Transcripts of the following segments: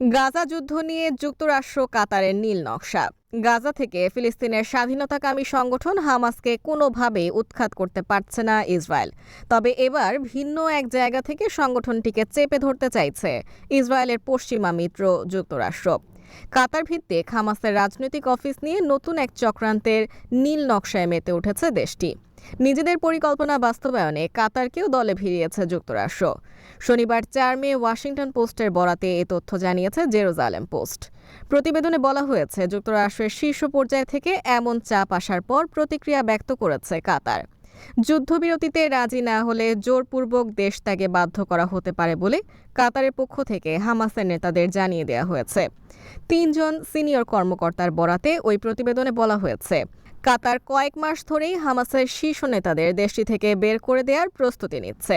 গাজা যুদ্ধ নিয়ে যুক্তরাষ্ট্র কাতারের নীল নকশা। গাজা থেকে ফিলিস্তিনের স্বাধীনতাকামী সংগঠন হামাসকে কোনোভাবেই উৎখাত করতে পারছে না ইসরায়েল। তবে এবার ভিন্ন এক জায়গা থেকে সংগঠনটিকে চেপে ধরতে চাইছে ইসরায়েলের পশ্চিমা মিত্র যুক্তরাষ্ট্র। কাতার ভিত্তিক হামাসের রাজনৈতিক অফিস নিয়ে নতুন এক চক্রান্তের নীল নকশায় মেতে উঠেছে দেশটি। নিজেদের পরিকল্পনা বাস্তবায়নে কাতারকেও দলে ভিড়িয়েছে যুক্তরাষ্ট্র। শনিবার চার মে ওয়াশিংটন পোস্টের বরাতে এ তথ্য জানিয়েছে জেরুজালেম পোস্ট। প্রতিবেদনে বলা হয়েছে, যুক্তরাষ্ট্রের শীর্ষ পর্যায় থেকে এমন চাপ আসার পর প্রতিক্রিয়া ব্যক্ত করেছে কাতার। যুদ্ধবিরতিতে রাজি না হলে জোরপূর্বক দেশ ত্যাগে বাধ্য করা হতে পারে বলে কাতারের পক্ষ থেকে হামাসের নেতাদের জানিয়ে দেওয়া হয়েছে। তিনজন সিনিয়র কর্মকর্তার বরাতে ওই প্রতিবেদনে বলা হয়েছে, কাতার কয়েক মাস ধরেই হামাসের শীর্ষ নেতাদের দেশটি থেকে বের করে দেওয়ার প্রস্তুতি নিচ্ছে।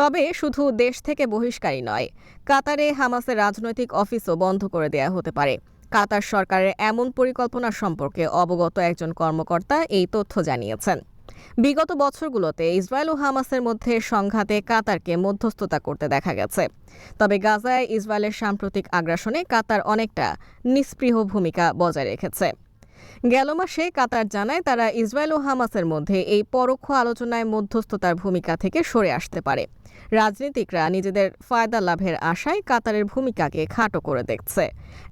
তবে শুধু দেশ থেকে বহিষ্কারই নয়, কাতারে হামাসের রাজনৈতিক অফিসও বন্ধ করে দেওয়া হতে পারে। কাতার সরকারের এমন পরিকল্পনা সম্পর্কে অবগত একজন কর্মকর্তা এই তথ্য জানিয়েছেন। বিগত বছরগুলোতে ইসরায়েল ও হামাসের মধ্যে সংঘাতে কাতারকে মধ্যস্থতা করতে দেখা গেছে। তবে গাজায় ইসরায়েলের সাম্প্রতিক আগ্রাসনে কাতার অনেকটা নিষ্পৃহ ভূমিকা বজায় রেখেছে। গেল মাসে কাতার জানায় তারা ইসরায়েল ও হামাসের মধ্যে এই পরোক্ষ আলোচনায় মধ্যস্থতার ভূমিকা থেকে সরে আসতে পারে। রাজনীতিকরা নিজেদের ফায়দা লাভের আশায় কাতারের ভূমিকাকে খাটো করে দেখছে।